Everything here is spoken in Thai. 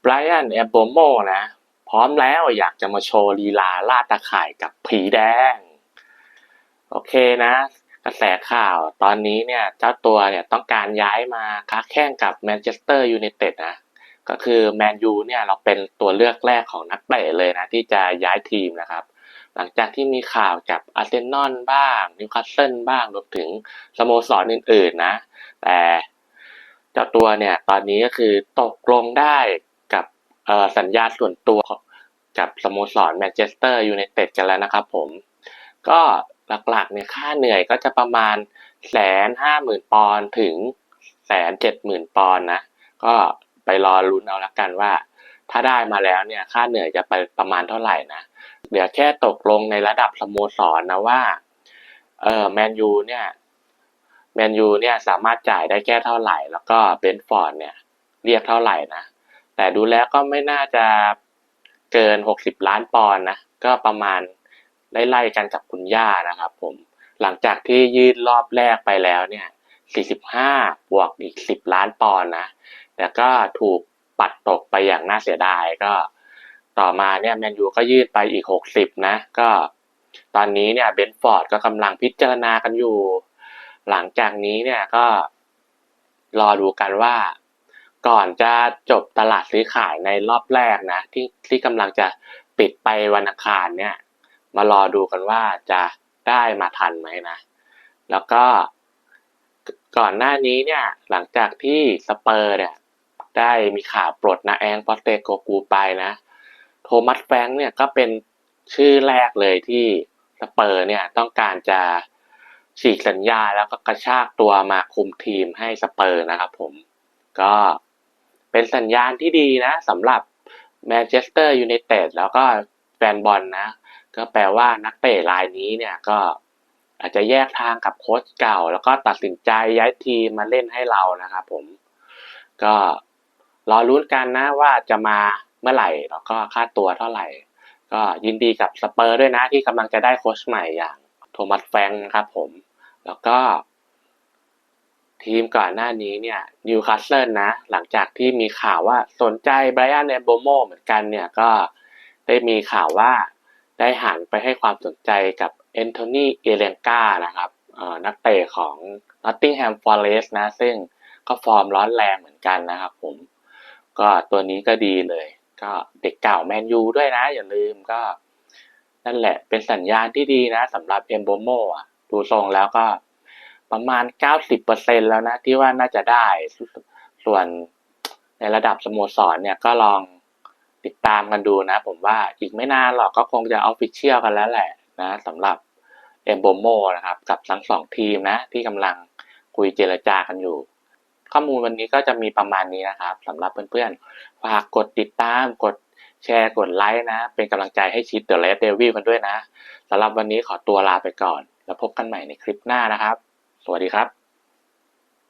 ไบรอันแอมโบโมนะ พร้อมแล้วอยากจะมาโชว์ลีลาล่าตาข่ายกับผีแดง โอเคนะ กระแสข่าวตอนนี้เนี่ย เจ้าตัวเนี่ยต้องการย้ายมาค้าแข่งกับแมนเชสเตอร์ยูไนเต็ดนะ ก็คือแมนยูเนี่ยเราเป็นตัวเลือกแรกของนักเตะเลยนะ ที่จะย้ายทีมนะครับ หลังจากที่มีข่าวกับอาร์เซนอลบ้างนิวคาสเซิลบ้างรวมถึงสโมสรอื่นๆนะ แต่เจ้าตัวเนี่ยตอนนี้ก็คือตกลงได้ สัญญาส่วนตัวกับสโมสรแมนเชสเตอร์ยูไนเต็ดกันแล้วนะครับผมก็หลักๆเนี่ยค่าเหนื่อยก็จะประมาณแสนห้าหมื่นปอนถึงแสนเจ็ดหมื่นปอนนะก็ไปรอลุ้นเอาละกันว่า ถ้าได้มาแล้วเนี่ยค่าเหนื่อยจะไปประมาณเท่าไหร่นะเดี๋ยวแค่ตกลงในระดับสโมสรนะว่าเออแมนยูเนี่ยแมนยูเนี่ยสามารถจ่ายได้แค่เท่าไหร่ แล้วก็เบนฟอร์ดเนี่ยเรียกเท่าไหร่นะ แต่ดูแล้วก็ไม่น่าจะเกินหกสิบล้านปอนด์นะ ก็ประมาณไล่ๆกันกับคุณย่านะครับผม หลังจากที่ยืดรอบแรกไปแล้วเนี่ยสี่สิบห้าบวกอีกสิบล้านปอนด์นะ แต่ก็ถูกปัดตกไปอย่างน่าเสียดายก็ต่อมาเนี่ยแมนยูก็ยืดไปอีกหกสิบนะ ก็ตอนนี้เนี่ยเบนฟอร์ดก็กำลังพิจารณากันอยู่ หลังจากนี้เนี่ยก็รอดูกันว่า ก่อนจะจบตลาดซื้อขายในรอบแรกนะ ที่ที่กำลังจะปิดไปวันอังคารเนี่ย มารอดูกันว่าจะได้มาทันไหมนะ แล้วก็ก่อนหน้านี้เนี่ยหลังจากที่สเปอร์เนี่ยได้มีข่าวปลดนาแองปอสเตโกกูไปนะ โทมัสแฟงเนี่ยก็เป็นชื่อแรกเลยที่สเปอร์เนี่ยต้องการจะฉีกสัญญาแล้วก็กระชากตัวมาคุมทีมให้สเปอร์นะครับผมก็ เป็นสัญญาณที่ดีนะสำหรับแมนเชสเตอร์ยูไนเต็ดแล้วก็แฟนบอลนะ ก็แปลว่านักเตะรายนี้เนี่ยก็อาจจะแยกทางกับโค้ชเก่า แล้วก็ตัดสินใจย้ายทีมมาเล่นให้เรานะครับผม ก็รอลุ้นกันนะว่าจะมาเมื่อไหร่แล้วก็ค่าตัวเท่าไหร่ ก็ยินดีกับสเปอร์ด้วยนะที่กำลังจะได้โค้ชใหม่อย่างโทมัสแฟงนะครับผม แล้วก็ ทีมก่อนหน้านี้เนี่ยนิวคาสเซิลนะ หลังจากที่มีข่าวว่าสนใจไบรอันเอมโบโมเหมือนกันเนี่ยก็ได้มีข่าวว่าได้หันไปให้ความสนใจกับแอนโทนีเอเลนกานะครับนักเตะของ Nottingham Forest นะ ซึ่งก็ฟอร์มร้อนแรงเหมือนกันนะครับผม ก็ตัวนี้ก็ดีเลย ก็เด็กเก่าแมนยูด้วยนะ อย่าลืมก็นั่นแหละเป็นสัญญาณที่ดีนะสำหรับเอมโบโมอะดูทรงแล้วก็ ประมาณ 90%แล้วนะ ที่ว่าน่าจะได้ส่วนในระดับสโมสรเนี่ยก็ลองติดตามกันดูนะ ผมว่าอีกไม่นานหรอกก็คงจะออฟฟิเชียลกันแล้วแหละนะสำหรับเอมโบโมนะครับ กับทั้งสองทีมนะ ที่กำลังคุยเจรจากันอยู่ ข้อมูลวันนี้ก็จะมีประมาณนี้นะครับสำหรับเพื่อนๆฝากกดติดตามกดแชร์กดไลค์นะ เป็นกำลังใจให้ชิดเดอะเลสเดวิลกันด้วยนะสำหรับวันนี้ขอตัวลาไปก่อน แล้วพบกันใหม่ในคลิปหน้านะครับ สวัสดีครับ